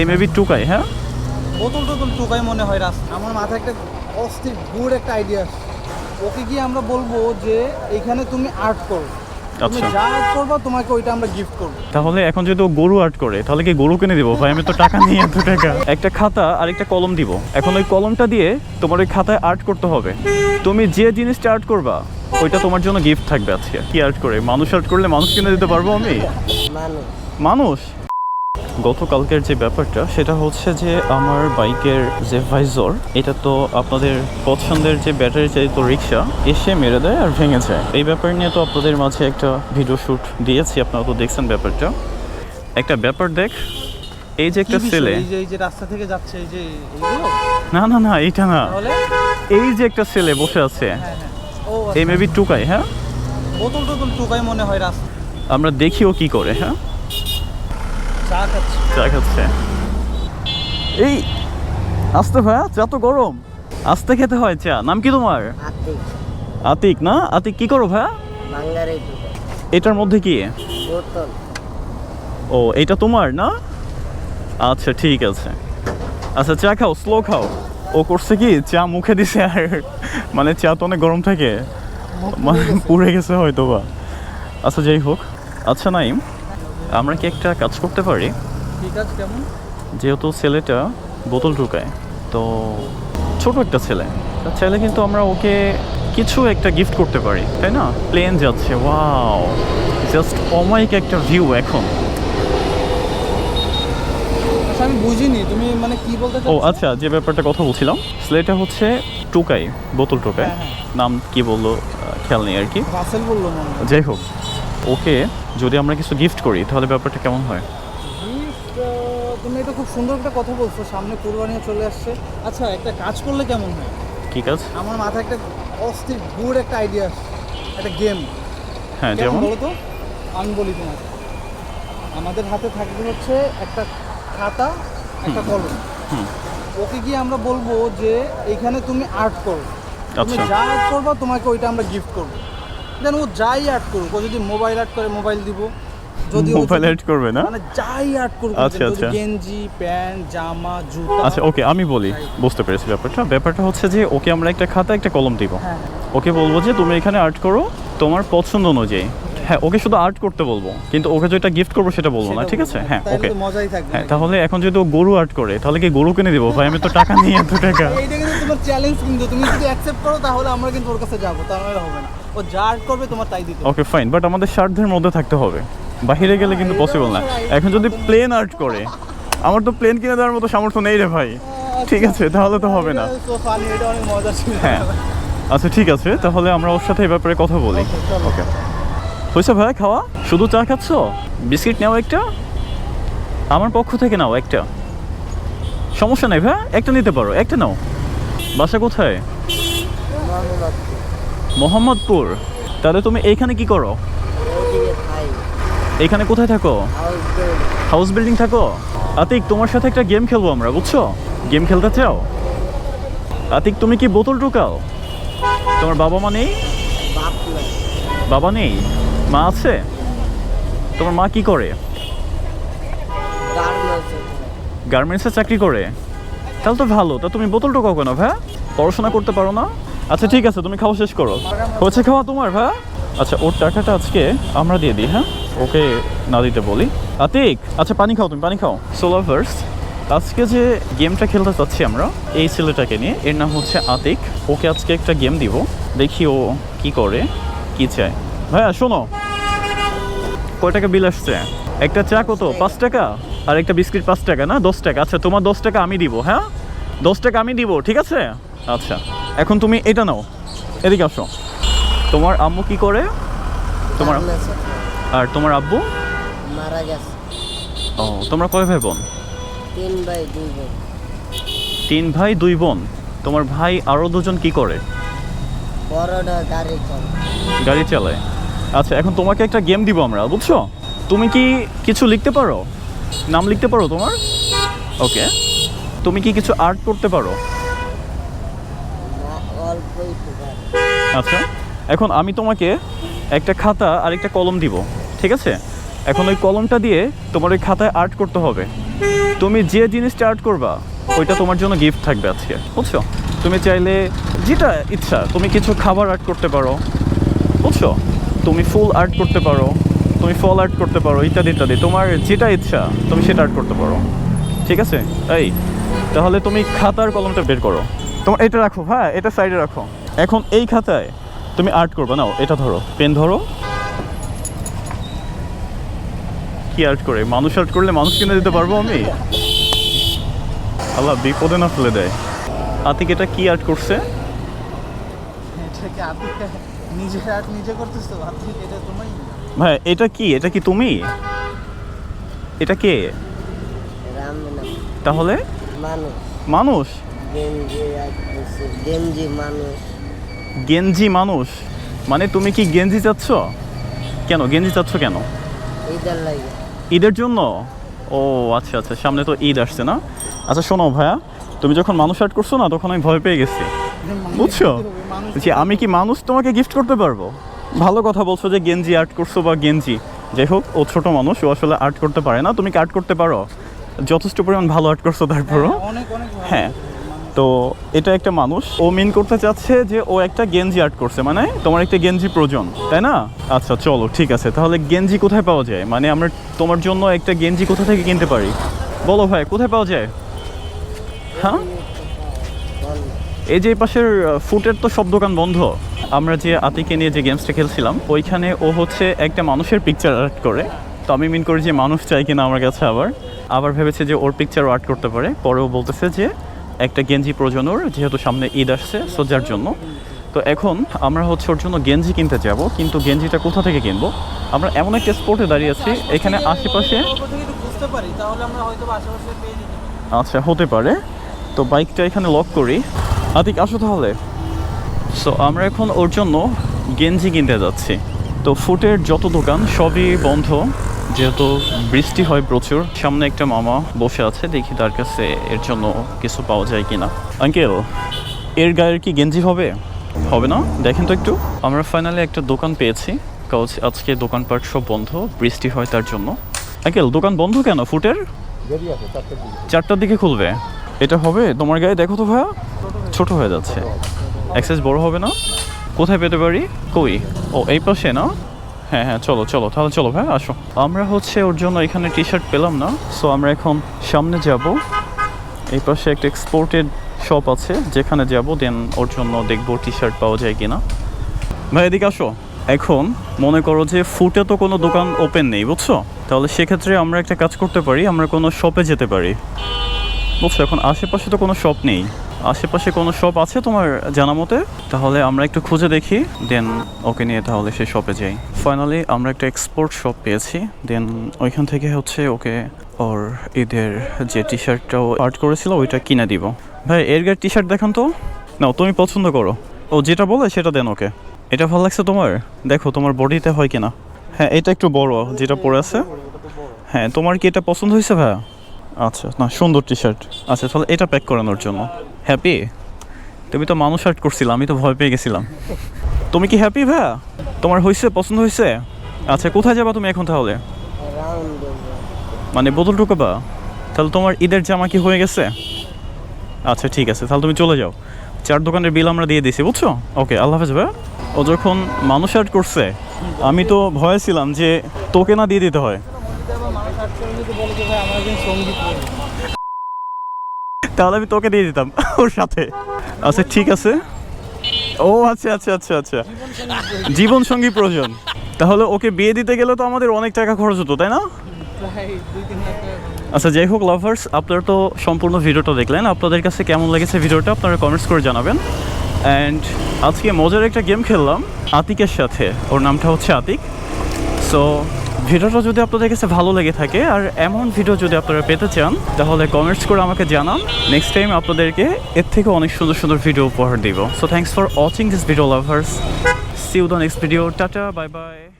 এই মেবি টুকাই হ্যাঁ? বোতল টোতল টুকাই মনে হয় রাস্তা আমার মাথায় একটা অস্থির গুড একটা আইডিয়া ওকে গিয়ে আমরা বলব যে এখানে তুমি আর্ট করো। তুমি আচ্ছা। যা আর্ট করবা তোমাকে ওইটা আমরা গিফট করব। তাহলে এখন যদি ও গরু আর্ট করে তাহলে কি গরু কিনে দিব? ভাই আমি তো টাকা নিয়ে এত টাকা। একটা খাতা আর একটা কলম দিব। এখন ওই কলমটা দিয়ে তোমার ওই খাতায় আর্ট করতে হবে। তুমি যে জিনিসটা আর্ট করবা ওইটা তোমার জন্য গিফট থাকবে আজকে। কি আর্ট করে? মানুষ আর্ট করলে মানুষ কিনে দিতে পারব আমি? মানুষ। মানুষ? গতকালকের যে ব্যাপারটা সেটা হচ্ছে যে আমার বাইকের যে ভাইজর এটা তো আপনাদের পছন্দের যে ব্যাটারি চালিত রিক্সা এসে মেরে দেয় আর ভেঙে যায়। এই ব্যাপার নিয়ে তো আপনাদের মাঝে একটা ভিডিও শ্যুট দিয়েছি আপনারা তো দেখছেন ব্যাপারটা। একটা ব্যাপার দেখ এই যে একটা? ছেলে। এই যে রাস্তা থেকে যাচ্ছে এই যে না না না এইটা না। এই যে একটা ছেলে বসে আছে হ্যাঁ হ্যাঁ। এই মেবি টুকাই হ্যাঁ? বোতল টোতল টোকাই মনে হয় রাস্তা আমরা দেখিও কি করে হ্যাঁ? চা খাচ্ছে। চা খাচ্ছে। এই আস্তে ভাইয়া চা তো গরম। আস্তে খেতে হয় চা। নাম কি তোমার? আতিক। আতিক না? আতিক কি করো ভাইয়া? এটার মধ্যে কি? ও এটা তোমার না? আচ্ছা ঠিক আছে। আচ্ছা চা খাও স্লো খাও। ও করছে কি চা মুখে দিছে আর মানে চা তো অনেক গরম থাকে। মানে পুড়ে গেছে। হয়তো বা আচ্ছা যাই হোক। আচ্ছা নাইম। আমরা কি একটা কাজ করতে পারি? কেমন? যেহেতু ছেলেটা বোতল ঢুকায় তো ছোট একটা ছেলে। চাইলে কিন্তু আমরা ওকে কিছু একটা গিফট করতে পারি তাই না? প্লেন যাচ্ছে ওয়াও জাস্ট অমাইক একটা ভিউ এখন। আচ্ছা আমি বুঝিনি তুমি মানে কি বলতে ও আচ্ছা যে ব্যাপারটা কথা বলছিলাম ছেলেটা হচ্ছে টুকাই বোতল টোকাই হ্যাঁ, হ্যাঁ। নাম কি বলল খেয়াল নেই আর কি। রাসেল বলল যাই হোক ওকে যদি আমরা কিছু গিফট করি তাহলে ব্যাপারটা কেমন হয়? তুমি এটা খুব সুন্দর একটা কথা বলছো সামনে কোরবানিও চলে আসছে। আচ্ছা একটা কাজ করলে কেমন হয়? কি কাজ? আমার মাথায় একটা অস্থির গুড একটা আইডিয়া একটা গেম হ্যাঁ যেমন? বলো তো? আমি বলি তোমাকে। আমাদের হাতে থাকবে হচ্ছে একটা খাতা একটা কলম। হুম। ওকে গিয়ে আমরা বলব যে এখানে তুমি আর্ট করো। তুমি আচ্ছা। যা আর্ট করবা তোমাকে ওইটা আমরা গিফট করব। দেন ও যাই আর্ট করুক ও যদি মোবাইল আর্ট করে মোবাইল দিব। যদি মোবাইল অ্যাড করবে না? মানে যাই আর্ট করুক আচ্ছা, আচ্ছা। গেঞ্জি প্যান্ট জামা জুতা। আচ্ছা ওকে আমি বলি বুঝতে পেরেছি ব্যাপারটা। ব্যাপারটা হচ্ছে যে ওকে আমরা একটা খাতা একটা কলম দিব। হ্যাঁ। ওকে বলব যে তুমি এখানে আর্ট করো তোমার পছন্দ অনুযায়ী। হ্যাঁ ওকে শুধু আর্ট করতে বলব কিন্তু ওকে যেটা গিফট করব সেটা বলব না ঠিক আছে? হ্যাঁ ওকে। মজাই থাকবে। হ্যাঁ তাহলে এখন যদি ও গরু আর্ট করে তাহলে কি গরু কিনে দিব? ভাই আমি তো টাকা নিয়ে এত টাকা। এইটা কিন্তু তোমার চ্যালেঞ্জ কিন্তু। তুমি যদি অ্যাকসেপ্ট করো তাহলে আমরা কিন্তু ওর কাছে যাব তাহলে হবে না। ও যা করবে তোমার তাই দিতে ওকে ফাইন বাট আমাদের স্বার্থের মধ্যে থাকতে হবে। বাহিরে গেলে কিন্তু পসিবল না। এখন যদি প্লেন আর্ট করে আমার তো প্লেন কিনে দেওয়ার মতো সামর্থ্য নেই রে ভাই। ঠিক আছে তাহলে তো হবে না। এটা so funny, এটা অনেক মজা ছিল। হ্যাঁ। আচ্ছা ঠিক আছে তাহলে আমরা ওর সাথে এই ব্যাপারে কথা বলি। ওকে হয়েছে ভাই খাওয়া? শুধু চা খাচ্ছ? বিস্কিট নাও একটা। আমার পক্ষ থেকে নাও একটা। সমস্যা নাই ভাই একটা নিতে পারো একটা নাও। বাসা কোথায়? মোহাম্মদপুর। তাহলে তুমি এইখানে কি করো? এইখানে কোথায় থাকো? হাউস বিল্ডিং থাকো? আতিক, তোমার সাথে একটা গেম খেলব আমরা, বুঝছ? গেম খেলতে চাও? আতিক, তুমি কি বোতল ঢুকাও? তোমার বাবা মা নেই? বাবা নেই? মা আছে? তোমার মা কি করে? গার্মেন্টসে চাকরি করে। তাহলে তো ভালো, তা তুমি বোতল ঢোকাও কেন ভাই পড়াশোনা করতে পারো না? আচ্ছা ঠিক আছে তুমি খাওয়া শেষ করো। হচ্ছে খাওয়া তোমার ভাই আচ্ছা ওর টাকাটা আজকে আমরা দিয়ে দিই হ্যাঁ? ওকে না দিতে বলি। আতিক আচ্ছা পানি খাও তুমি পানি খাও। সোলাভার্স আজকে যে গেমটা খেলতে চাচ্ছি আমরা এই ছেলেটাকে নিয়ে এর নাম হচ্ছে আতিক। ওকে আজকে একটা গেম দিব দেখি ও কি করে কি চায়। ভাইয়া শোনো। কয় টাকা বিল আসছে? একটা চা কত? পাঁচ টাকা? আর একটা বিস্কিট পাঁচ টাকা না? দশ টাকা। আচ্ছা তোমার দশ টাকা আমি দিব হ্যাঁ? দশ টাকা আমি দিব ঠিক আছে? আচ্ছা। এখন তুমি এটা নাও। এদিকে আসো। তোমার আম্মু কি করে? তোমার আর তোমার আব্বু? মারা গেছে। ও তোমরা কয় ভাই বোন? তিন বাই দুই বোন। তিন ভাই দুই বোন। তোমার ভাই আরও দুজন কি করে? গাড়ি চালায়। আচ্ছা এখন তোমাকে একটা গেম দিব আমরা বুঝছ? তুমি কি কিছু লিখতে পারো? নাম লিখতে পারো তোমার? ওকে। তুমি কি কিছু আর্ট করতে পারো না অল্প একটু গাড়ি আচ্ছা এখন আমি তোমাকে একটা খাতা আর একটা কলম দিব, ঠিক আছে? এখন ওই কলমটা দিয়ে তোমার ওই খাতায় আর্ট করতে হবে। তুমি যে জিনিসটা আর্ট করবা, ওইটা তোমার জন্য গিফট থাকবে আজকে, বুঝছ? তুমি চাইলে যেটা ইচ্ছা, তুমি কিছু খাবার আর্ট করতে পারো, বুঝছ? তুমি ফুল আর্ট করতে পারো, তুমি ফল আর্ট করতে পারো, ইত্যাদি ইত্যাদি। তোমার যেটা ইচ্ছা, তুমি সেটা আর্ট করতে পারো, ঠিক আছে? এই, তাহলে তুমি খাতার কলমটা বের করো। তোমার এটা রাখো হ্যাঁ এটা সাইডে রাখো। এখন এই খাতায় তুমি আর্ট করবে নাও এটা ধরো পেন ধরো। কি আর্ট করে? মানুষ আর্ট করলে মানুষ কিনে দিতে পারব আমি? আল্লাহ বিপদে না ফেলে দেয়। আতিক এটা কি আর্ট করছে? ভাই এটা কি? এটা কি তুমি? এটা কে? তাহলে? মানুষ। মানুষ? গেঞ্জি মানুষ। গেঞ্জি মানুষ? মানে তুমি কি গেঞ্জি চাচ্ছ? কেন? গেঞ্জি চাচ্ছ কেন? ঈদের লাগে। ঈদের জন্য? ও আচ্ছা আচ্ছা সামনে তো ঈদ আসছে না? আচ্ছা শোনো ভাইয়া তুমি যখন মানুষ আর্ট করছ না তখন আমি ভয় পেয়ে গেছি। বুঝছ? যে আমি কি মানুষ তোমাকে গিফট করতে পারব? ভালো কথা বলছো যে গেঞ্জি আর্ট করছ বা গেঞ্জি। যাই হোক ও ছোটো মানুষ ও আসলে আর্ট করতে পারে না। তুমি কি আর্ট করতে পারো? যথেষ্ট পরিমাণ ভালো আর্ট করছ তারপরও। অনেক অনেক ভালো। হ্যাঁ। তো এটা একটা মানুষ। ও মিন করতে চাচ্ছে যে ও একটা গেঞ্জি আর্ট করছে মানে তোমার একটা গেঞ্জি প্রয়োজন, তাই না? আচ্ছা চলো, ঠিক আছে, তাহলে গেঞ্জি কোথায় পাওয়া যায়? মানে আমরা তোমার জন্য একটা গেঞ্জি কোথা থেকে কিনতে পারি? বলো ভাই, কোথায় পাওয়া যায়? হ্যাঁ? এই যে পাশের ফুটের তো সব দোকান বন্ধ। আমরা যে আতিকে নিয়ে যে গেমসটা খেলছিলাম, ওইখানে ও হচ্ছে একটা মানুষের পিকচার আর্ট করে। তো আমি মিন করি যে মানুষ চাই কিনা আমার কাছে আবার। আবার ভেবেছে যে ওর পিকচারও আর্ট করতে পারে। পরেও বলতেছে যে একটা গেঞ্জি প্রয়োজনের যেহেতু সামনে ঈদ আসছে সোজার জন্য। তো এখন আমরা হচ্ছে ওর জন্য গেঞ্জি কিনতে যাব, কিন্তু গেঞ্জিটা কোথা থেকে কিনবো? আমরা এমন একটা স্পটে দাঁড়িয়ে আছি, এখানে আশেপাশে। আচ্ছা হতে পারে। তো বাইকটা এখানে লক করি। আতিক আসো তাহলে। সো আমরা এখন ওর জন্য গেঞ্জি কিনতে যাচ্ছি। তো ফুটের যত দোকান, সবই বন্ধ। যেহেতু বৃষ্টি হয় প্রচুর, সামনে একটা মামা বসে আছে, দেখি তার কাছে এর জন্য কিছু পাওয়া যায় কিনা। আঙ্কেল, এর গায়ের কি গেঞ্জি হবে? হবে না? দেখেন তো একটু। আমরা ফাইনালি একটা দোকান পেয়েছি। কাজ আজকে দোকানপাট সব বন্ধ, বৃষ্টি হয় তার জন্য। আঙ্কেল, দোকান বন্ধ কেন? ফুটের? চারটার দিকে খুলবে। এটা হবে? তোমার গায়ে দেখো তো ভাইয়া। ছোট হয়ে যাচ্ছে। এক্সাইজ বড় হবে না? কোথায় পেতে পারি? কই? ও, এই পাশে না? হ্যাঁ হ্যাঁ চলো চলো, তাহলে চলো ভাই আসো। আমরা হচ্ছে ওর জন্য এখানে টি শার্ট পেলাম না সো আমরা এখন সামনে যাব। এই পাশে একটা এক্সপোর্টেড শপ আছে, যেখানে যাব দেন ওর জন্য দেখব টি শার্ট পাওয়া যায় কিনা। ভাই, এদিকে আসো। এখন মনে করো যে ফুটে তো কোনো দোকান ওপেন নেই, বুঝছ? তাহলে সেক্ষেত্রে আমরা একটা কাজ করতে পারি, আমরা কোনো শপে যেতে পারি। বুঝছ, এখন আশেপাশে তো কোনো শপ নেই। আশেপাশে কোনো শপ আছে তোমার জানা মতে তাহলে আমরা একটু খুঁজে দেখি দেন ওকে নিয়ে তাহলে সেই শপে যাই। ফাইনালি আমরা একটা এক্সপোর্ট শপ পেয়েছি দেন ওইখান থেকে হচ্ছে ওকে ওর ঈদের যে টি শার্টটা আর্ট করেছিল, ওইটা কিনে দিব। ভাই এর গায়ের টি শার্ট দেখান তো। না তুমি পছন্দ করো। ও যেটা বলে সেটা দেন ওকে। এটা ভালো লাগছে তোমার? দেখো, তোমার বডিতে হয় কিনা। হ্যাঁ এটা একটু বড়, যেটা পরে আছে। হ্যাঁ তোমার কি এটা পছন্দ হয়েছে ভাইয়া? আচ্ছা না, সুন্দর টি শার্ট আচ্ছা তাহলে এটা প্যাক করানোর জন্য। হ্যাপি? তুমি তো মানুষ আর্ট করছিলে, আমি তো ভয় পেয়ে গেছিলাম। তুমি কি হ্যাপি ভাইয়া? তোমার হয়েছে পছন্দ হয়েছে আচ্ছা কোথায় যাবা তুমি এখন তাহলে? মানে বোতল ঢুকাবা? তাহলে তোমার ঈদের জামা কি হয়ে গেছে? আচ্ছা ঠিক আছে, তাহলে তুমি চলে যাও। চার দোকানের বিল আমরা দিয়ে দিয়েছি বুঝছ? ওকে, আল্লাহ হাফেজ ভাইয়া। ও যখন মানুষ আর্ট করছে, আমি তো ভয়ে ছিলাম যে তোকে না দিয়ে দিতে হয় যদি আবার মানুষ আর্ট করে যদি বলে যে ভাই আমার একজন সংগীত করবে তাহলে আমি তোকে দিয়ে দিতাম ওর সাথে। আচ্ছা ঠিক আছে। ও আচ্ছা আচ্ছা আচ্ছা আচ্ছা। জীবন সঙ্গী প্রয়োজন। তাহলে ওকে বিয়ে দিতে গেলে তো আমাদের অনেক টাকা খরচ হতো, তাই না। আচ্ছা যাই হোক লাভার্স আপনারা তো সম্পূর্ণ ভিডিওটা দেখলেন। আপনাদের কাছে কেমন লেগেছে ভিডিওটা আপনারা কমেন্টস করে জানাবেন। অ্যান্ড আজকে মজার একটা গেম খেললাম, আতিকের সাথে। ওর নামটা হচ্ছে আতিক। সো ভিডিওটা যদি আপনাদের কাছে ভালো লেগে থাকে, আর এমন ভিডিও যদি আপনারা পেতে চান, তাহলে কমেন্টস করে আমাকে জানান। নেক্সট টাইম আপনাদেরকে এর থেকে অনেক সুন্দর সুন্দর ভিডিও উপহার দিব। So thanks for watching this video lovers see you the next video tata bye bye